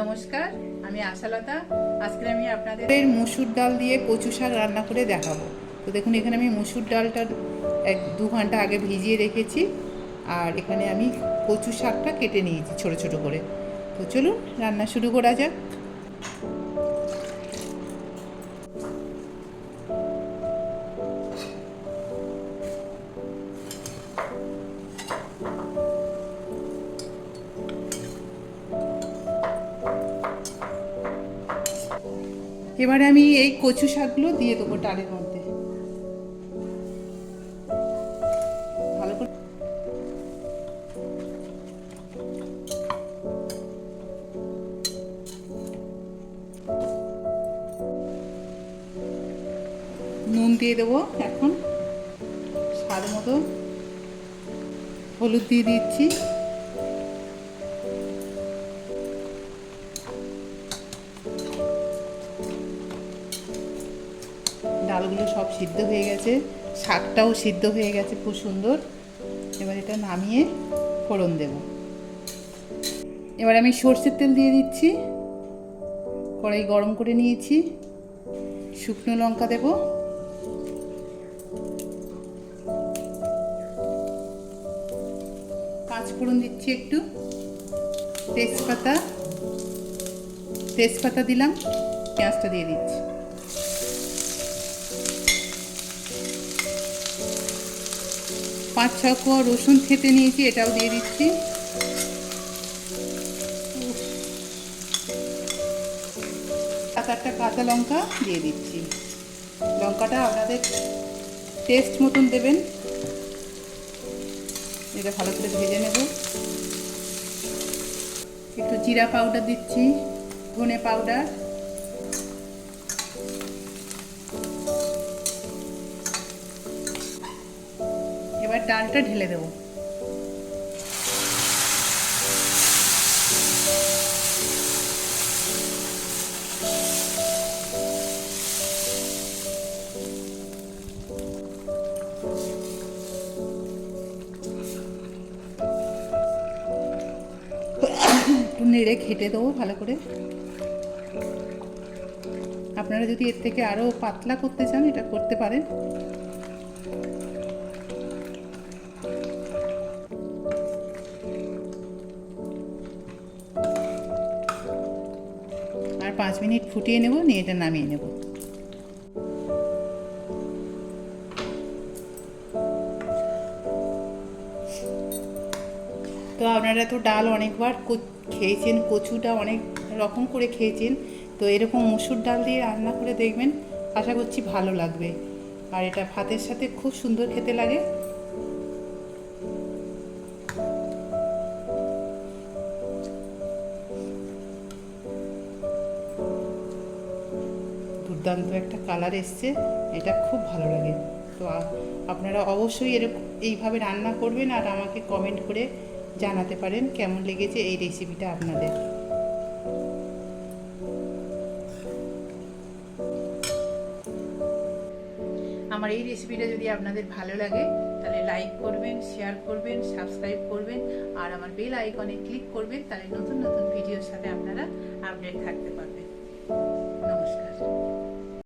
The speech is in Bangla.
নমস্কার, আমি আশালতা। আজকে আমি আপনাদের মুসুর ডাল দিয়ে কচু শাক রান্না করে দেখাবো। তো দেখুন, এখানে আমি মুসুর ডালটা এক দু ঘণ্টা আগে ভিজিয়ে রেখেছি আর এখানে আমি কচু শাকটা কেটে নিয়েছি ছোট ছোট করে। তো চলুন, রান্না শুরু করা যাক। এবারে আমি এই কচু শাকগুলো দিয়ে দেবো ডালের মধ্যে। ভালো করে নুন দিয়ে দেবো এখন। স্বাদ মতো হলুদ দিয়ে দিচ্ছি। ডালগুলো সব সিদ্ধ হয়ে গেছে। শাকটাও সিদ্ধ হয়ে গেছে খুব সুন্দর। এবার এটা নামিয়ে ফোড়ন দেব। এবার আমি সর্ষের তেল দিয়ে দিচ্ছি। কড়াই গরম করে নিয়েছি। শুকনো লঙ্কা দেব। পাঁচ ফোড়ন দিচ্ছি একটু। তেজপাতা। তেজপাতা দিলাম। পেঁয়াজটা দিয়ে দিচ্ছি। পাঁচ ছ কোয়া রসুন থেতে নিয়েছি, এটাও দিয়ে দিচ্ছি। সাত আটটা কাঁচা লঙ্কা দিয়ে দিচ্ছি। লঙ্কাটা আপনাদের টেস্ট মতন দেবেন। এটা ভালো করে ভেজে নেব। একটু জিরা পাউডার দিচ্ছি, ধনে পাউডার এবার ডালটা ঢেলে দেবো। নেড়ে খেটে দেবো ভালো করে। আপনারা যদি এর থেকে আরও পাতলা করতে চান, এটা করতে পারেন। আর পাঁচ মিনিট ফুটিয়ে নেব, নিয়ে এটা নামিয়ে নেব। তো আপনারা তো ডাল অনেকবার খেয়েছেন, কচুটা অনেক রকম করে খেয়েছেন। তো এরকম মুসুর ডাল দিয়ে রান্না করে দেখবেন, আশা করছি ভালো লাগবে। আর এটা ভাতের সাথে খুব সুন্দর খেতে লাগে। দুর্দান্ত একটা কালার এসছে, এটা খুব ভালো লাগে। তো আপনারা অবশ্যই এরকম এইভাবে রান্না করবেন আর আমাকে কমেন্ট করে জানাতে পারেন কেমন লেগেছে এই রেসিপিটা আপনাদের। আমার এই রেসিপিটা যদি আপনাদের ভালো লাগে, তাহলে লাইক করবেন শেয়ার করবেন সাবস্ক্রাইব করবেন, আর আমার বেল আইকনে ক্লিক করবেন, তাহলে নতুন নতুন ভিডিওর সাথে আপনারা আপডেট থাকতে পারবেন। নমস্কার।